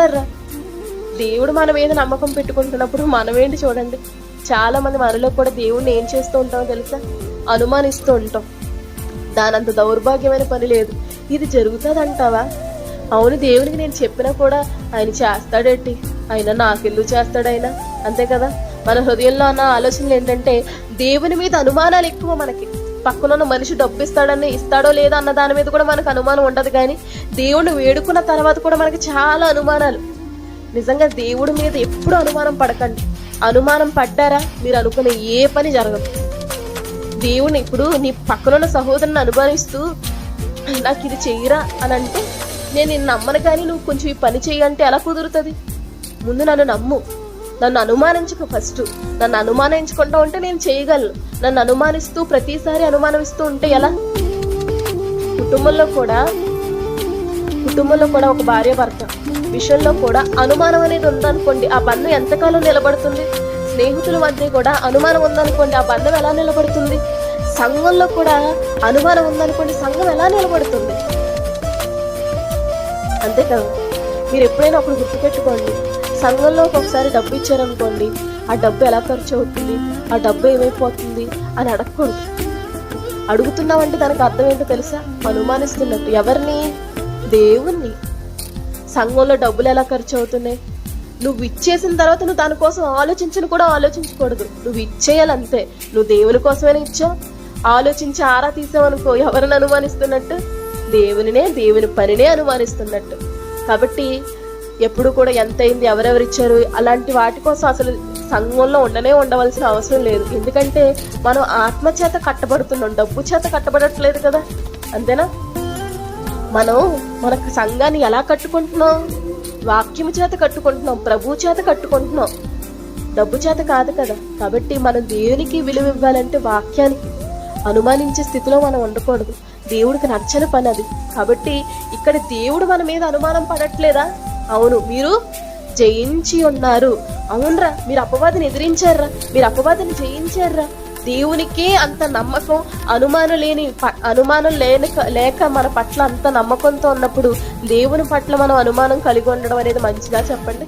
ఉంటారా దేవుడు మన మీద నమ్మకం పెట్టుకుంటున్నప్పుడు మనమేంటి చూడండి? చాలా మంది మనలో కూడా దేవుడిని ఏం చేస్తూ ఉంటామో తెలుసా? అనుమానిస్తూ ఉంటాం. దానంత దౌర్భాగ్యమైన పని లేదు. ఇది జరుగుతుందంటావా? అవును దేవునికి నేను చెప్పినా కూడా ఆయన చేస్తాడేంటి? ఆయన నాకెళ్ళు చేస్తాడైనా? అంతే కదా? మన హృదయంలో అన్న ఆలోచనలు ఏంటంటే దేవుని మీద అనుమానాలు ఎక్కువ మనకి. పక్కనున్న మనిషి డబ్బు ఇస్తాడని ఇస్తాడో లేదో అన్న దాని మీద కూడా మనకు అనుమానం ఉండదు కానీ దేవుణ్ణి వేడుకున్న తర్వాత కూడా మనకి చాలా అనుమానాలు. నిజంగా దేవుడి మీద ఎప్పుడు అనుమానం పడకండి. అనుమానం పడ్డారా? మీరు అనుకునే ఏ పని జరగదు. దేవుని ఇప్పుడు నీ పక్కనున్న సహోదరుని అనుమానిస్తూ నాకు ఇది చెయ్యరా అని అంటే నేను నిన్ను నమ్మను కానీ నువ్వు కొంచెం ఈ పని చేయంటే ఎలా కుదురుతుంది? ముందు నన్ను నమ్ము. నన్ను అనుమానించకు ఫస్ట్. నన్ను అనుమానించుకుంటా ఉంటే నేను చేయగలను. నన్ను అనుమానిస్తూ ప్రతిసారి అనుమానిస్తూ ఉంటే ఎలా? కుటుంబంలో కూడా కుటుంబంలో కూడా ఒక భార్య భర్త. విషయంలో కూడా అనుమానం అనేది ఉందనుకోండి ఆ బంధం ఎంతకాలం నిలబడుతుంది? స్నేహితుల మధ్య కూడా అనుమానం ఉందనుకోండి ఆ బంధం ఎలా నిలబడుతుంది? సంఘంలో కూడా అనుమానం ఉందనుకోండి సంఘం ఎలా నిలబడుతుంది? అంతే కదా? మీరు ఎప్పుడైనా ఒకటి గుర్తుపెట్టుకోండి. సంఘంలో ఒకసారి డబ్బు ఇచ్చారనుకోండి ఆ డబ్బు ఎలా ఖర్చు అవుతుంది ఆ డబ్బు ఏమైపోతుంది అని అడగకూడదు. అడుగుతున్నావంటే దానికి అర్థం ఏంటో తెలుసా? అనుమానిస్తున్నట్టు. ఎవరిని? దేవుణ్ణి. సంఘంలో డబ్బులు ఎలా ఖర్చు అవుతున్నాయి? నువ్వు ఇచ్చేసిన తర్వాత నువ్వు దానికోసం ఆలోచించను కూడా ఆలోచించకూడదు. నువ్వు ఇచ్చేయాలంతే. నువ్వు దేవుని కోసమైనా ఇచ్చావు ఆలోచించి ఆరా తీసావనుకో ఎవరిని అనుమానిస్తున్నట్టు? దేవునినే దేవుని పనినే అనుమానిస్తున్నట్టు. కాబట్టి ఎప్పుడు కూడా ఎంత అయింది ఎవరెవరు ఇచ్చారు అలాంటి వాటి కోసం అసలు సంఘంలో ఉండనే ఉండవలసిన అవసరం లేదు. ఎందుకంటే మనం ఆత్మ చేత కట్టబడుతున్నాం డబ్బు చేత కట్టబడట్లేదు కదా అంతేనా? మనం మన సంఘాన్ని ఎలా కట్టుకుంటున్నాం? వాక్యం చేత కట్టుకుంటున్నాం ప్రభు చేత కట్టుకుంటున్నాం. డబ్బు చేత కాదు కదా. కాబట్టి మనం దేవునికి విలువ ఇవ్వాలంటే వాక్యానికి. అనుమానించే స్థితిలో మనం ఉండకూడదు. దేవుడికి నచ్చని పని అది. కాబట్టి ఇక్కడ దేవుడు మన మీద అనుమానం పడట్లేదా? అవును మీరు జయించి ఉన్నారు. అవునరా మీరు అపవాదిని ఎదిరించారా మీరు అపవాదిని జయించారా దేవునికే అంత నమ్మకం అనుమానం లేని అనుమానం లేని లేక మన పట్ల అంత నమ్మకంతో ఉన్నప్పుడు దేవుని పట్ల మనం అనుమానం కలిగి ఉండడం అనేది మంచిదా చెప్పండి?